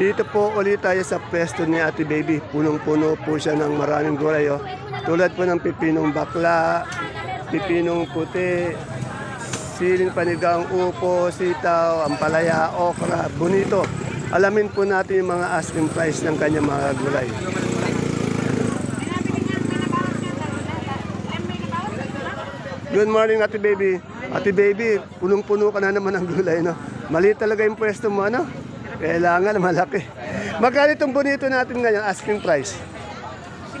Dito po ulit tayo sa pwesto ni Ate Baby. Punong-puno po siya ng maraming gulay. Oh. Tulad po ng pipinong bakla, pipinong puti, siling panigang upo, sitaw, ampalaya, okra, bonito. Alamin po natin yung mga asking price ng kanyang mga gulay. Good morning, Ate Baby. Ate Baby, punong-puno ka na naman ng gulay, no? Mali talaga yung pwesto mo, ano? Kailangan malaki. Magkano itong bonito natin ngayon, asking price?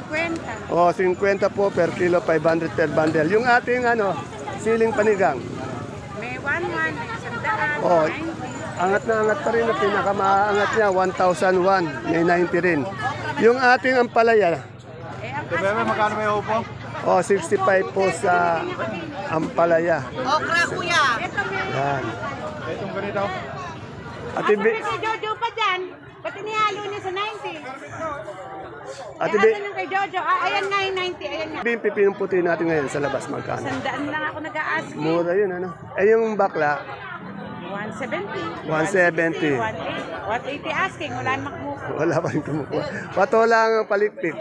50. O, 50 po per kilo, 500 per bundle. Yung ating, ano, siling panigang. May 1-1, may isang daan, Oh, 90. angat na angat pa rin. Ang pinakamaangat niya, 1,001. May 90 rin. Yung ating ampalaya, Eh, ang Bebe, magkano may upo? o, 65 po sa ampalaya. Okra, kuya. Yan. Itong ganito. Ate, Ate, Bi- si Jojo pa dyan. Ba't inihalo niya sa 90? Ate eh, Bi- asan yung kay Jojo? Ah, ayan nga yung 90. Ayan nga. Yung pipinong puti natin ngayon sa labas, magkano? Sandaan lang ako nag-a-ask. Mura yun, ano? Eh, yung bakla, 170. 170. 180 asking. Wala kumukuha. wala pa rin kumukuha. Pato lang ang palikpik,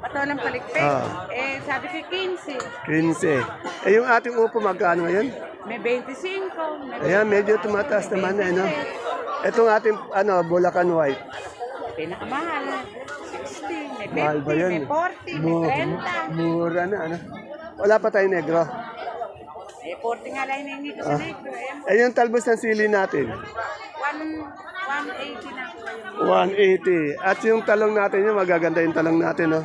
Pato lang palikpik. Ah. Eh, sabi ko 15. 15. Eh, yung ating upo, magkano ngayon? May 25. May Ayan, medyo tumataas naman na, ano? Itong ating, ano, Bulacan White. Pinakamahal. 60. May 50. Mahal ba yun? May 40. May Mu- 30. Mura na, ano? Wala pa tayong negro. Eh, 40 nga lang hinihingi ko sa negro. Eh, Eh, yung talbos ng sili natin, 1, 180 na ako ngayon. 180. At yung talong natin, yung magaganda yung talong natin, no?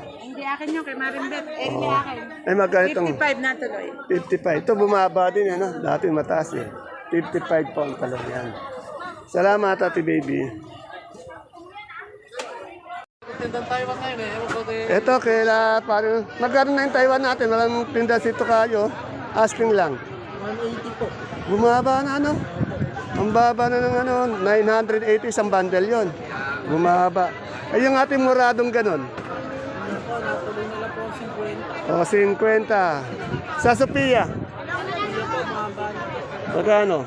Akin yun, kay Marimbet. Eh, hindi akin. Eh, magkano itong 55 na tuloy. 55. Ito bumaba din, ano? Dati mataas eh. 55 po ang talong yan. Salamat, Ate Baby. Ito, kaila, parang, magkano na yung Taiwan natin? Walang tinda sito kayo. Asking lang. 180 po. Bumaba na, ano? Ang baba na ng ano, 980 isang bundle yon. Bumaba. Ay, yung ating muradong ganon. O, 50. Sa Sophia. Magkano?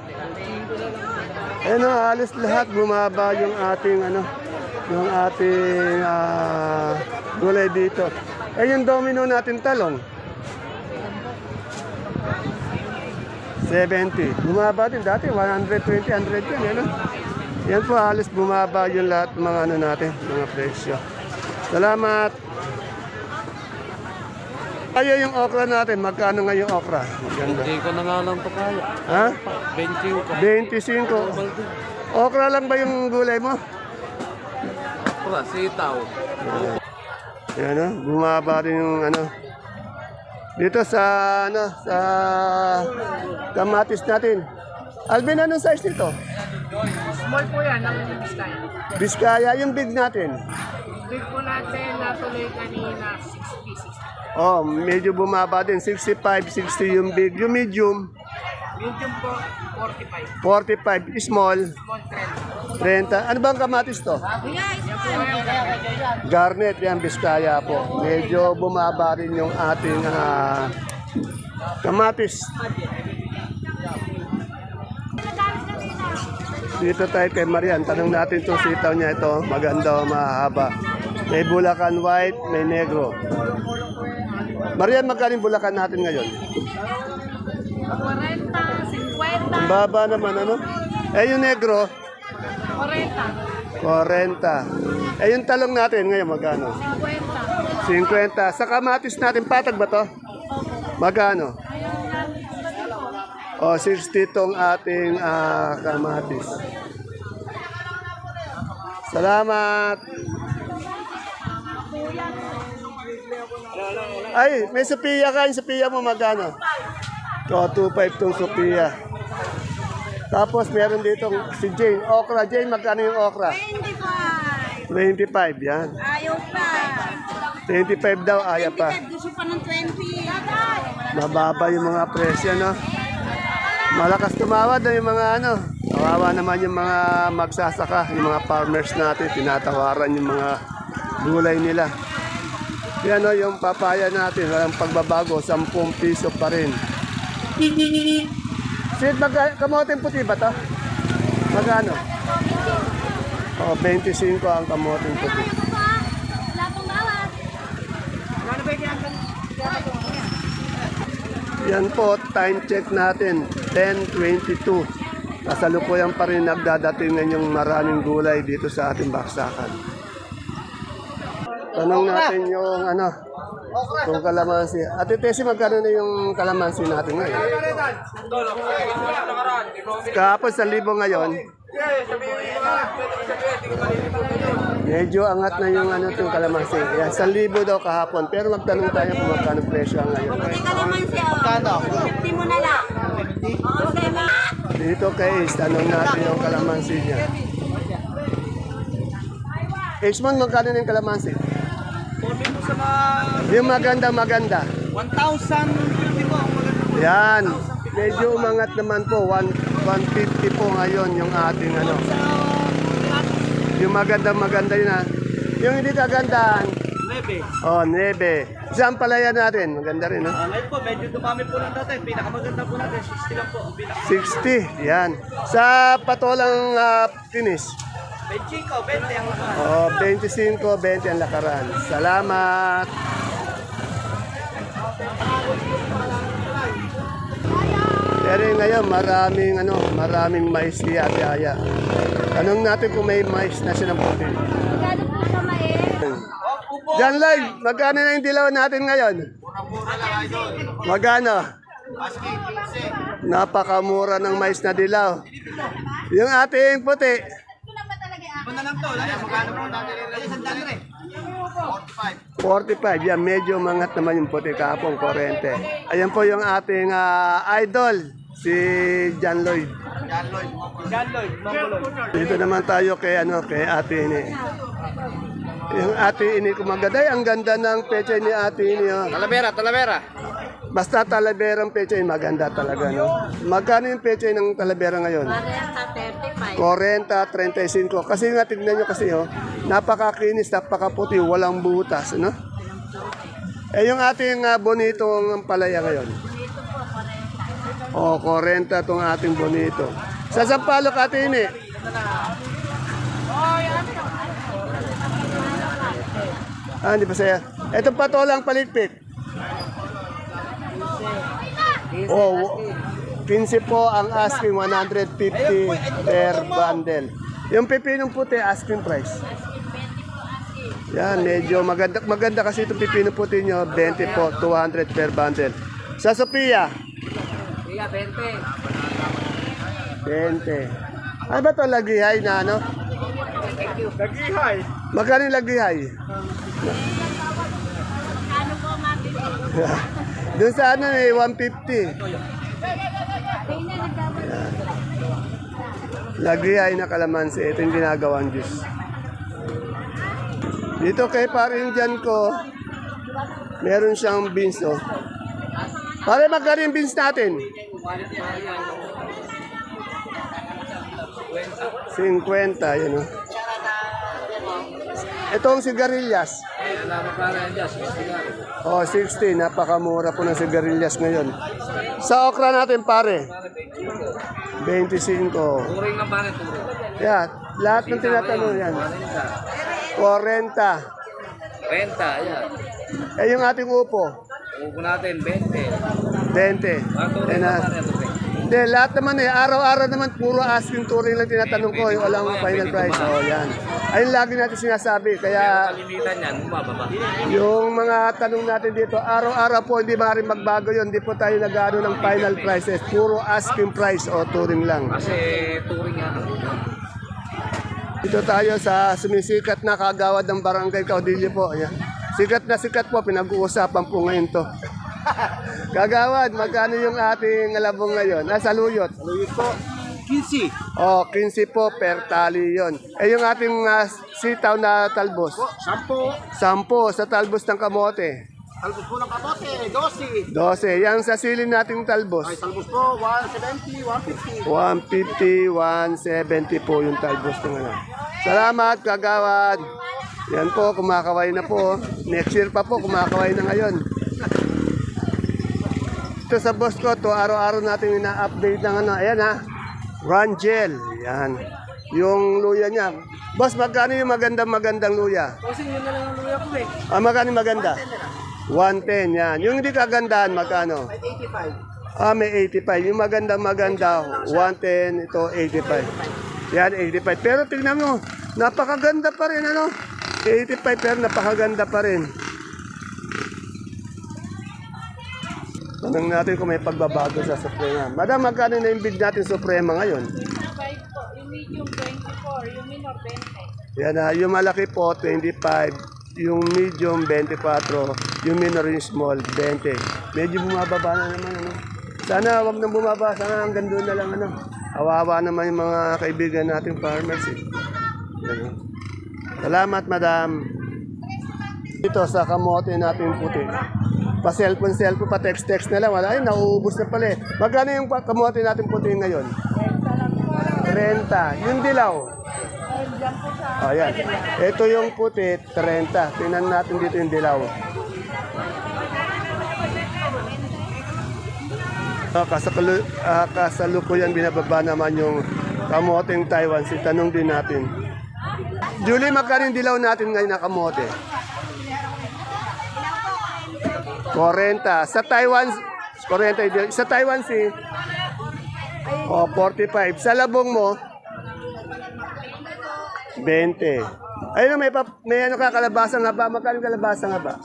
Ano, halos lahat bumaba yung ating ano, yung ating ah, gulay dito. Eh, yung domino natin talong. 70. Bumaba din dati, 120, 100 yun, ano? Yan po, halos bumaba yung lahat mga ano natin, mga presyo. Salamat! Kaya yung okra natin, magkano nga yung okra? Maganda. Hindi ko na nga lang to kaya. Ha? 20 ko. 25. Okra lang ba yung gulay mo? Pra, sitaw. Yan ano, bumaba rin yung ano. Dito sa ano, sa kamatis natin. Alvin, anong size nito? Small po yan, ang style. Biskaya, yung big natin. Big po natin, natuloy kanina, 60 pieces. Oh, medyo bumaba din. 65, 60 yung big. Yung medium, Medium po, 45. 45. Small, Small 30. 30. Ano bang kamatis to? Garnet, yan, Biskaya po. Medyo bumaba rin yung ating ah, kamatis. Dito tayo kay Marian. Tanong natin itong sitaw niya ito. Maganda o mahaba. May Bulacan White, may Negro. Marian, magkano yung Bulacan natin ngayon? 40, 50, Ang baba naman, ano? Eh, yung Negro, 40, 40. Eh, yung talong natin ngayon, magkano? 50. 50. Sa kamatis natin, patag ba to? Magkano? O, 60 tong ating ah, kamatis. Salamat! Ay, may Sophia ka. Yung Sophia mo magkano? O, 2.5 tong Sophia. Tapos meron dito si Jane. Okra. Jane, magkano yung okra? 25. 25, yan. Ayaw pa. 25 daw, ayaw pa. Gusto pa ng 20. Mababa yung mga presyo, no? Malakas tumawad na yung mga ano. Kawawa naman yung mga magsasaka, yung mga farmers natin, tinatawaran yung mga gulay nila. Yan o, yung papaya natin, walang pagbabago, 10 piso pa rin. Sid, magka, kamote puti ba to? Magkano? O, 25 ang kamoting puti. Yan po, time check natin, 10.22. Kasalukuyan pa rin nagdadating ngayong maraming gulay dito sa ating baksakan. Tanong natin yung ano, kung kalamansi. Ate Tessie, magkano na yung kalamansi natin ngayon? Kahapon sa libo ngayon, medyo angat na yung ano yung kalamansi. Yan, sa libo daw kahapon. Pero magtanong tayo kung magkano presyo ang ngayon. Teka naman siya. Magkano? 50 mo na lang. Oo. Dito kay Ace, tanong natin yung kalamansi niya. H-Man, magkano na yung kalamansi? Yung maganda, maganda. 1,050 po. Yan. Medyo umangat naman po. 1, 150 po ngayon yung ating ano. Yung maganda, maganda yun ha. Yung hindi kagandahan. Lebe. Oh, nebe. Saan palaya natin? Maganda rin, no? Ah, ngayon po, medyo dumami po ng dati. Pinakamaganda po natin, 60 lang po. Ang pinaka 60. Yan. Sa patolang uh, finish. 25, 20 ang lakas. Oh, 25, 20 ang lakaran. Salamat. Pero ngayon, maraming ano, maraming mais si Ate Aya. Tanong natin kung may mais na siya ng puti. Magkano po sa mais? Jan Lloyd, magkano na yung dilaw natin ngayon? Magkano? Napakamura ng mais na dilaw. Yung ating puti, Banda lang to. Laya, magkano po natin? Laya, sandali rin. 45, yan, medyo mangat naman yung puti kapong korente. Ayan po yung ating ah, idol, si John Lloyd. John Lloyd. John Lloyd. Dito naman tayo kay, ano, kay ate ini. Yung ate ini kumagaday, ang ganda ng peche ni ate ini. Oh. Talavera, Talavera. Basta talaberang peche, maganda talaga. No? Magkano yung peche ng talabera ngayon? Parehas sa 35. 40, 35. Kasi nga, tignan nyo kasi, oh, napakakinis, napakaputi, walang butas, no? Eh, yung ating uh, bonitong palaya ngayon. Oh, 40 tong ating bonito. Sa Sampaloc, ate ini. Ah, hindi pa saya. Ito patolang palitpit. Oh, 15 po ang asking 150 per bundle. Yung pipinong puti, asking price. Yan, medyo maganda, maganda kasi itong pipinong puti nyo, 20 po, 200 per bundle. Sa Sophia, Iya, 20. 20. Ano ba ito lagihay na ano? Nagihay. Magkano yung lagihay? Ano po, mabili? Doon sa ano eh, 150. Tingnan, nagkabala. Lagihay na kalamansi. Ito yung ginagawang juice. Dito kay parin dyan ko, meron siyang beans, oh. Pare, magkano yung beans natin? 50, yun, oh. Itong sigarilyas. Salamat para yan, 60 Oh, 60. Napakamura po ng sigarilyas ngayon. Sa okra natin, pare. 25. Turing ng pare, turing. Yeah, lahat ng tinatanong yan. 40. Renta, yan. Eh, yung ating upo, Upo natin, 20. 20. Ah, turing Eh, na, hindi, lahat naman eh, araw-araw naman, puro asking touring lang tinatanong ko, yung walang final price. Oh, yan. Ayun lagi natin sinasabi, kaya Kalimitan yan, bumababa. yung mga tanong natin dito, araw-araw po, hindi maaaring magbago yun, hindi po tayo nag-ano ng final prices, puro asking price o touring lang. Kasi turing yan. Dito tayo sa sumisikat na kagawad ng barangay Caudillo po. Ayan. Sikat na sikat po, pinag-uusapan po ngayon to. kagawad, magkano yung ating alabong ngayon? Ah, saluyot. Luyot po. 15. Oh, 15 po per tali yon. Eh yung ating ah, sitaw na talbos. 10. 10 sa talbos ng kamote. Talbos po ng kamote, 12. 12. Yang sa sili nating talbos. Ay, talbos po, 170, 150. 150, 170 po yung talbos ng ano. Salamat, kagawad. Yan po, kumakaway na po. Next year pa po, kumakaway na ngayon. Ito sa boss ko, to araw-araw natin ina-update ng ano. Ayan ha, Rangel. Yan. Yung luya niya. Boss, magkano yung magandang magandang luya? Kasi yun na lang ang luya ko eh. Ah, magkano maganda? 110 yan. Yung hindi kagandahan, magkano? 85. Ah, may 85. Yung magandang maganda, 110, ito 85. Yan, 85. Pero tingnan mo, napakaganda pa rin, ano? 85 pero napakaganda pa rin. Tanong natin kung may pagbabago sa Suprema. Madam, magkano na yung bid natin Suprema ngayon? 5 po, yung medium 24, yung minor 20. Yan na, yung malaki po, 25. Yung medium, 24. Yung minor, yung small, 20. Medyo bumababa na naman, ano? Sana wag nang bumaba, sana hanggang doon na lang, ano? Awawa naman yung mga kaibigan nating farmers, eh. Yan. Salamat, madam. Dito sa kamote natin puti. Pa cellphone, cellphone, pa text, text na lang. Wala, ay, nauubos na pala eh. Magkano yung kamote natin puti ngayon? 30. Yung dilaw? Ayan. Ito yung puti, 30. Tingnan natin dito yung dilaw. Uh, kasalu ah, kasalukuyan binababa naman yung kamoteng Taiwan. Si tanong din natin. Julie, magkano yung dilaw natin ngayon na kamote? 40. Sa Taiwan, 40 yung dilaw. Sa Taiwan si Oh, 45. Sa labong mo, 20. Ayun, may, pa, may ano ka, kalabasang haba. Magkano kalabasang haba?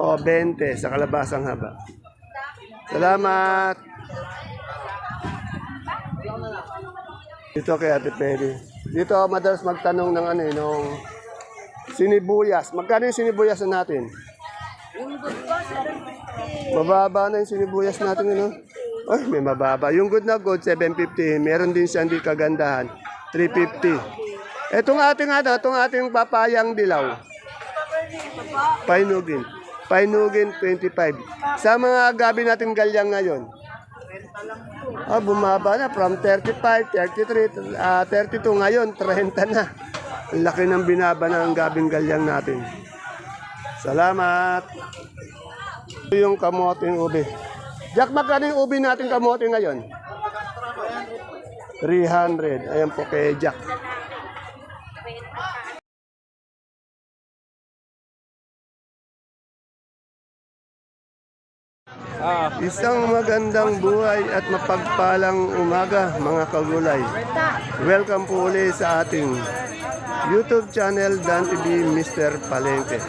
Oh, 20 sa kalabasang haba. Salamat. Dito kay Ate Peri. Dito madalas magtanong ng ano eh, nung sinibuyas. Magkano yung sinibuyas na natin? Mababa na yung sinibuyas natin, ano? Ay, may mababa. Yung good na good, 750. Meron din siya hindi kagandahan, 350. Etong ating ano, itong ating papayang dilaw. Painugin. Painugin, 25. Sa mga gabi natin galyang ngayon. Ah, bumaba na from 35, 33, ah, 32 ngayon, 30 na. Ang laki ng binaba ng gabing galyang natin. Salamat. Ito yung kamoting ube. Jack, magkano yung ube natin kamote ngayon? 300. Ayan po kay Jack. Isang magandang buhay at mapagpalang umaga mga kagulay. Welcome po ulit sa ating YouTube channel Dan TV Mr. Palengke.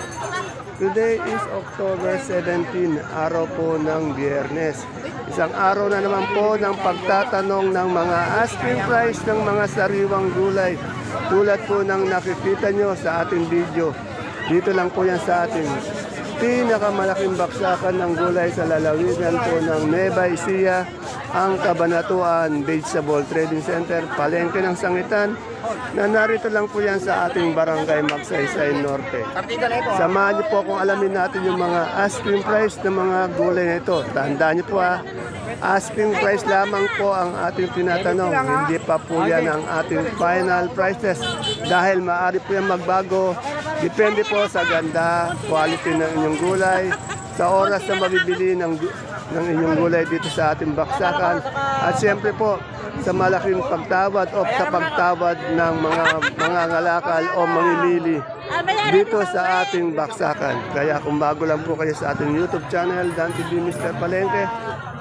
Today is October 17, araw po ng biyernes. Isang araw na naman po ng pagtatanong ng mga asking price ng mga sariwang gulay. Tulad po ng nakikita nyo sa ating video. Dito lang po yan sa ating pinakamalaking baksakan ng gulay sa lalawigan po ng Nueva Ecija, ang Kabanatuan Vegetable Trading Center, Palengke ng Sangitan, na narito lang po yan sa ating barangay Magsaysay Norte. Samahan niyo po kung alamin natin yung mga asking price ng mga gulay na ito. Tandaan niyo po ha, asking price lamang po ang ating tinatanong. Hindi pa po yan ang ating final prices dahil maaari po yan magbago. Depende po sa ganda, quality ng inyong gulay, sa oras na mabibili ng, ng inyong gulay dito sa ating baksakan. At siyempre po, sa malaking pagtawad o sa pagtawad ng mga mga ngalakal o mamimili dito sa ating baksakan. Kaya kung bago lang po kayo sa ating YouTube channel, Dan TV Mr. Palengke,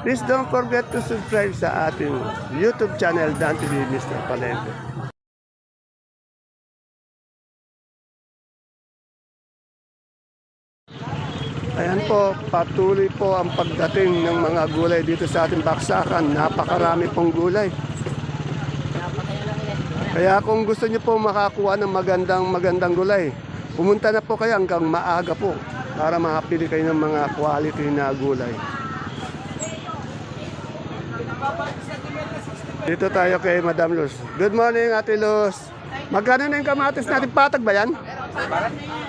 please don't forget to subscribe sa ating YouTube channel, Dan TV Mr. Palengke. Po, patuloy po ang pagdating ng mga gulay dito sa ating baksakan. Napakarami pong gulay. Kaya kung gusto niyo po makakuha ng magandang magandang gulay, pumunta na po kayo hanggang maaga po para makapili kayo ng mga quality na gulay. Dito tayo kay Madam Luz. Good morning, Ate Luz. Magkano na yung kamatis natin? Patag ba yan?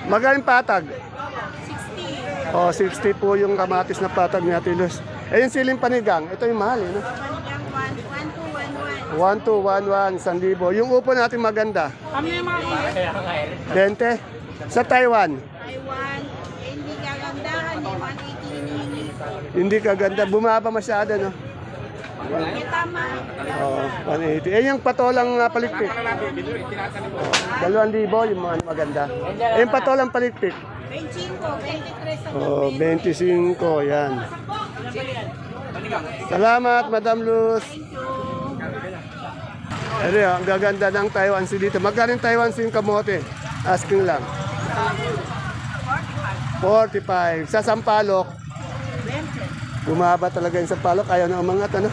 Magkano yung patag? Oh, 60 po yung kamatis na patag ni Ate Luz. Eh, yung siling panigang, ito yung mahal, eh, no? 1211, 1,000. Yung upo natin maganda. Kami yung mga 20. Sa Taiwan, Taiwan, hindi kagandahan, 180 hindi kaganda. Bumaba masyado, no? Oo, 180. Eh, yung patolang uh, palikpik. Oh, dalawang libo, yung mga maganda. Eh, yung patolang palikpik. 25, 23 Oh, 25, yan. Salamat, Madam Luz. Ano ang gaganda ng Taiwan Sea dito. Magkano yung Taiwan Sea yung kamote? Asking lang. 45. Sa Sampalok, bumaba talaga yung Sampalok. Ayaw na umangat, ano?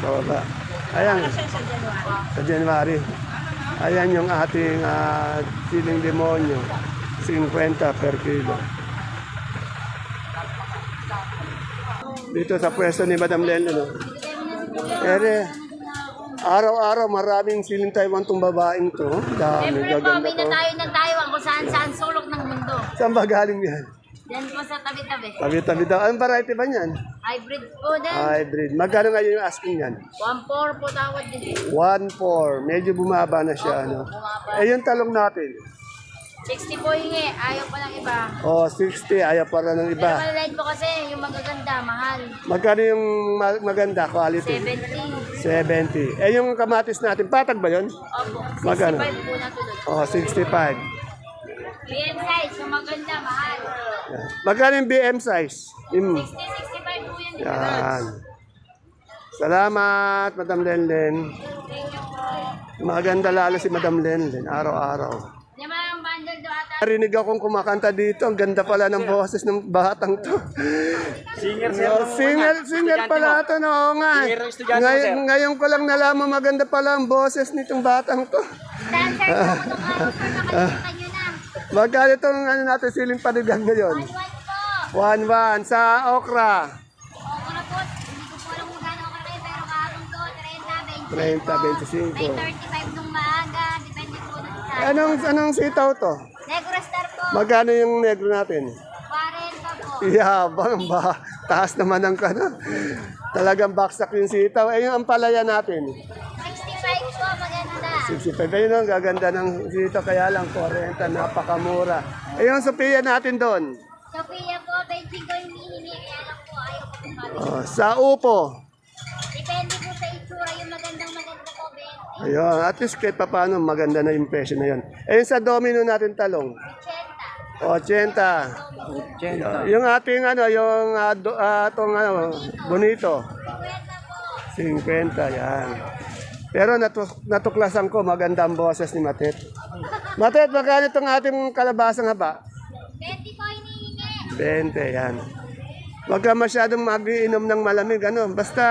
Bababa. Ayan. Sa January. Ayan yung ating ah, siling demonyo. 50 per kilo. Dito sa pwesto ni Madam Leno, no? Ere, araw-araw maraming siling Taiwan tong babaeng to. Dami, Siyempre po, gaganda tayo ng Taiwan kung saan saan sulok ng mundo. Saan ba galing yan? Yan po sa tabi-tabi. Tabi-tabi daw. Anong variety ba niyan? Hybrid po din. Hybrid. Magkano ngayon yung asking yan? 1-4 po tawad din. 1.4. Medyo bumaba na siya. Ano? Bumaba. Eh, yung talong natin. 60 po hingi, ayaw pa ng iba. Oh, 60. Ayaw para ng Pero iba. maliliit po kasi, yung magaganda, mahal. Magkano yung ma- maganda quality? 70. 70. Eh, yung kamatis natin, patag ba yun? Opo, 65 Magkano? po na tulad. Oh, 65. BM size, yung maganda, mahal. Yan. Magkano yung BM size? Yung, 60, 65 po yun. yan. Salamat, Madam Lenlen. Thank you po. Maganda lalo si Madam Lenlen, araw-araw. Yung mga bundle do ata. Narinig akong kumakanta dito. Ang ganda pala ng boses ng batang to. Singer, No, singer, singer pala ito. No, nga. Ngay- sir. ngayon ko lang nalaman maganda pala ang boses nitong batang to. Dancer Magkano itong ano natin siling panigang ngayon? 1-1 po. 1-1 sa okra. Oo na po, hindi ko po alam kung gaano ako kayo, pero kahapon ko, 30, 30, 25. 25 May 35 nung maaga, depende po ng isa. Anong, anong sitaw to? Negro Star po, Magkano yung negro natin? 40 po. Yabang ba? Taas naman ang kano. Talagang baksak yung sitaw. Eh, yung ampalaya natin. 65 po, maganda. 65. Ayun ang gaganda ng sitaw. Kaya lang, 40. Napakamura. Yung Sophia natin doon. Sophia po, 25 yung hinihingi, kaya lang po, ayaw ko kumabit. Oh, sa upo. Depende po sa itsura, yung magandang maganda po, 20. Ayun, at least kahit pa paano, maganda na yung presyo na yun. Yung sa domino natin talong. 80. 80. Yung ating ano, yung uh, do, ah, tong, ano, bonito. 50 po. 50, yan. Pero natu- natuklasan ko, maganda ang boses ni Matet. Matet, magkano itong ating kalabasang haba? 20 po hinihingi. 20, yan. Huwag ka masyadong mag-iinom ng malamig, ano. Basta,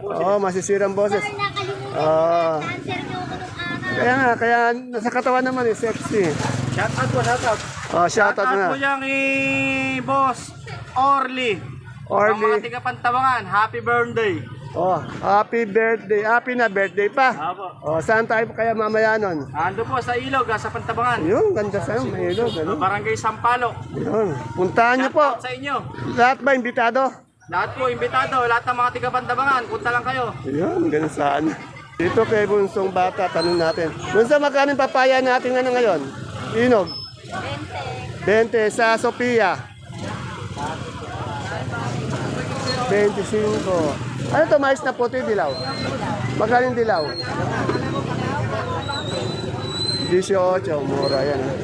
oo, masisirang boses. Sir, nakalimutan araw. Kaya nga, kaya nasa katawan naman eh, sexy. Shout out po, shout out. Oh, shoutout Shout out na. po dyan kay Boss Orly. Ang mga Orly. tiga Pantabangan, happy birthday. Oh, happy birthday. Happy na birthday pa. Apo. Oh, saan tayo kaya mamaya nun? Ando po sa Ilog, ah, sa Pantabangan. Ayun, ganda sa'yo, may ilog, ano? Barangay Sampaloc. Yun. Puntahan niyo Shout po. sa inyo. Lahat ba imbitado? Lahat po, imbitado. Lahat ng mga tiga Pantabangan, punta lang kayo. Ayun, ganun saan. Dito kay Bunsong Bata, tanong natin. Bunsong, magkano yung papaya natin ano ngayon? Inog? 20. 20 sa Sophia. 25. Ano to, mais na puti, dilaw? Magkano yung dilaw? 18, mura yan. ah.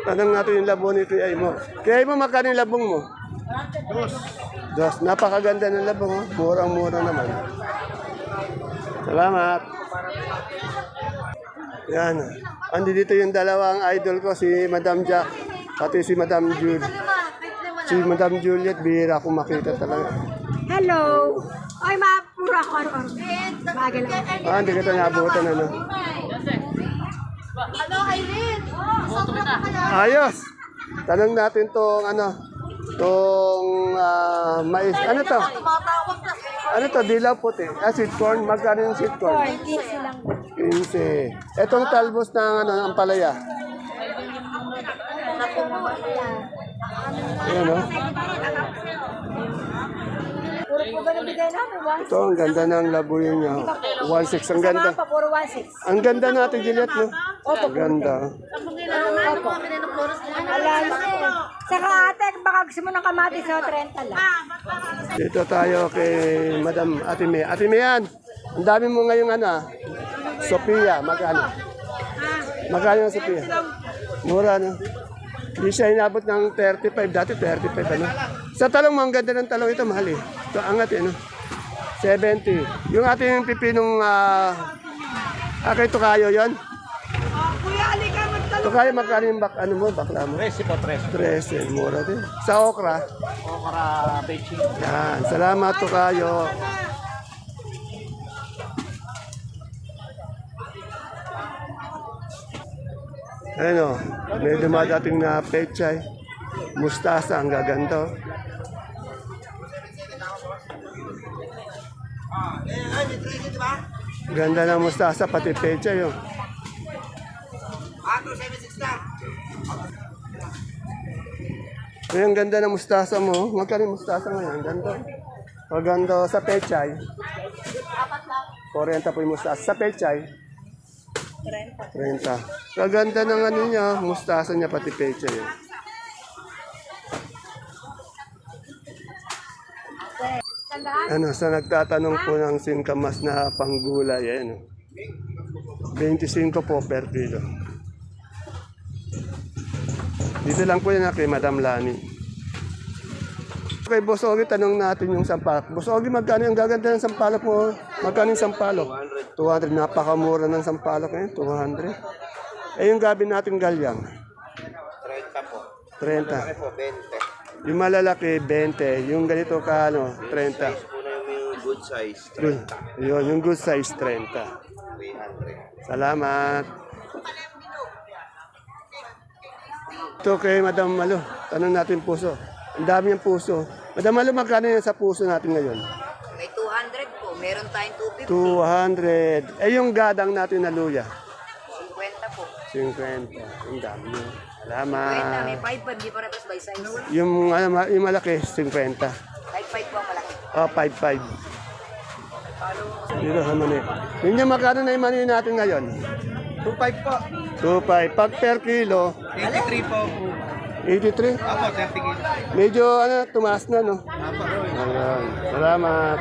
Tanong natin yung labo ni Kuya mo. Kaya mo, magkano yung labong mo? Dos. Napakaganda ng labong. oh. Murang-mura naman. Salamat. Yan. Andi dito yung dalawang idol ko, si Madam Jack, pati si Madam Jude. Si Madam Juliet, bihira akong makita talaga. Hello! Ay, mapura ko ano Bagal lang. Ah, hindi kita naabutan ano. Hello, Irene. Ayos! Tanong natin tong ano, tong ah, mais. Ano to? Ano to? Dilaw puti. Ah, sweet corn. Magkano yung sweet corn? 15. Etong talbos ng ano, ang palaya. Ayan o. Namin? One Ito, ang ganda ng labuyo niya. 1.6. Ang ganda. pa, puro 1.6. Ang ganda natin, Juliet, no? Ang ganda. Opo. Alalis po. Saka ate, baka gusto mo ng kamatis, so 30 lang. Dito tayo kay Madam Ate May. Ate Mayan, ang dami mo ngayong ano ah. Sophia, magkano? Magkano ang Sophia? Mura no? Hindi siya inabot ng 35, dati 35 ano. Sa talong mo, ang ganda ng talong ito, mahal eh. Ito, angat eh, no? 70. Yung ating pipinong, ah, ah, kay Tukayo yon Kuya, alika, magtalo. Tukayo, magkano yung bak, ano mo, bakla mo? 13 po, 13. 13, mura din. Sa okra, Okra, beijing. yan, salamat Tukayo. Ayun o, may dumadating na pechay. Mustasa, ang gaganda. oh. Ganda ng mustasa, pati pechay oh. Ay, ang ganda ng mustasa mo. Magkano yung mustasa ngayon? Ganda. Maganda sa pechay. 40 po yung mustasa. Sa pechay? 30. 30. Kaganda ng ano niya, mustasa niya pati pechay. eh. Ano, sa nagtatanong po ng singkamas na panggulay, ayan. oh. 25 po per kilo. Dito lang po yan ah, kay Madam Lani. Kay Boss Ogi, tanong natin yung sampalok. Boss Ogi, magkano yung gaganda ng sampalok mo? Magkano yung sampalok? 200. 200. Napakamura ng sampalok ngayon, 200. Eh, yung gabi natin galyang? 30 po. 30. po, 20. Yung malalaki, 20. Yung ganito ka, ano, 30. Una yung good size, Good. Yun, yung good size, 30. 300. Salamat. Ito kay Madam Malo. Tanong natin puso. Ang dami ng puso. Madam Malo, magkano yan sa puso natin ngayon? May 200 po. Meron tayong 200. 250. Eh, yung gadang natin na luya. 50 po. 50. Ang dami. 50. May Salamat. 5 di pa repres by size. Yung, ano, yung malaki, 50. 5 po ang malaki. Oh, 55. Dito sa mani. Yun yung magkano na yung mani natin ngayon? 25 po. 25. Pag per kilo, 83 po. 83. Apo, 30 kilos. Medyo ano, tumaas na, no? Apo. Salamat.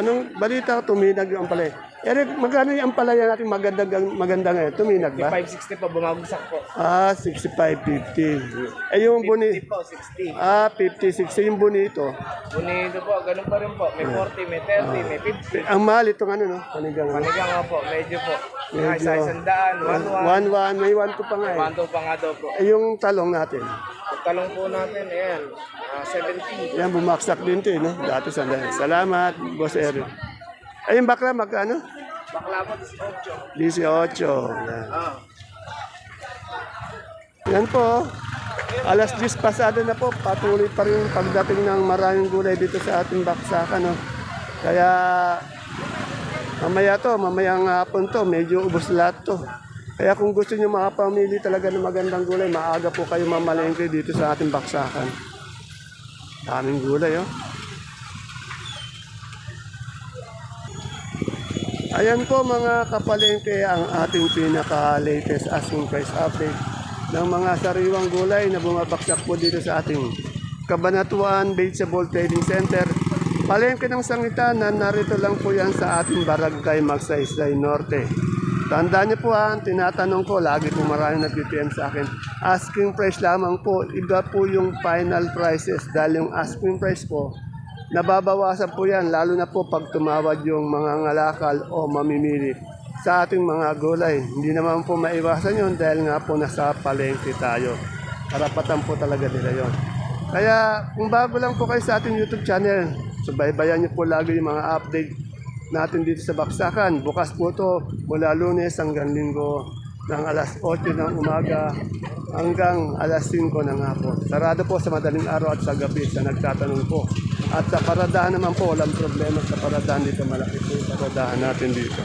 Anong balita tuminag yung ampalaya? Eric, magkano yung ampalaya natin maganda, maganda ngayon? Tuminag ba? 560 po, bumagsak po. Ah, 65.50. Eh yung buni, po, 60. ah, 50, 60 yung bonito. Bonito po, ganun pa rin po. May 40, may 30, may 50. Ang mahal itong ano, no? Panigang. ano? Panigang nga po, medyo po. Medyo. Isa isandaan, 1-1. 1-1, may 1 to pa nga eh. Panto pa nga daw po. Eh yung talong natin. Pagtalong po natin, ayan, ah, 70. Yan, bumaksak din to eh, no? Dati sa Salamat, Boss Eric. Ay, yung bakla, magkano? Bakla po, 18. 18. Yan. Ah. Yan po. Alas 10 pasado na po. Patuloy pa rin pagdating ng maraming gulay dito sa ating baksakan. No? Kaya mamaya to, mamayang hapon to, medyo ubos lahat to. Kaya kung gusto nyo makapamili talaga ng magandang gulay, maaga po kayo mamalengke dito sa ating baksakan. Daming gulay, oh. Ayan po mga kapalengke ang ating pinaka-latest asking price update ng mga sariwang gulay na bumabaksak po dito sa ating Kabanatuan Vegetable Trading Center. Palengke ng sangitan na narito lang po yan sa ating barangay Magsaysay Norte. Tandaan niyo po ha, ang tinatanong ko, lagi po maraming nag-PM sa akin. Asking price lamang po, iba po yung final prices dahil yung asking price po, nababawasan po yan, lalo na po pag tumawad yung mga ngalakal o mamimili sa ating mga gulay. Hindi naman po maiwasan yun dahil nga po nasa palengke tayo. Karapatan po talaga nila yon. Kaya kung bago lang po kayo sa ating YouTube channel, subaybayan niyo po lagi yung mga update natin dito sa Baksakan. Bukas po to mula lunes hanggang linggo ng alas 8 ng umaga hanggang alas 5 ng hapon. Sarado po sa madaling araw at sa gabi sa nagtatanong po. At sa paradahan naman po, walang problema sa paradahan dito. Malaki po yung paradahan natin dito.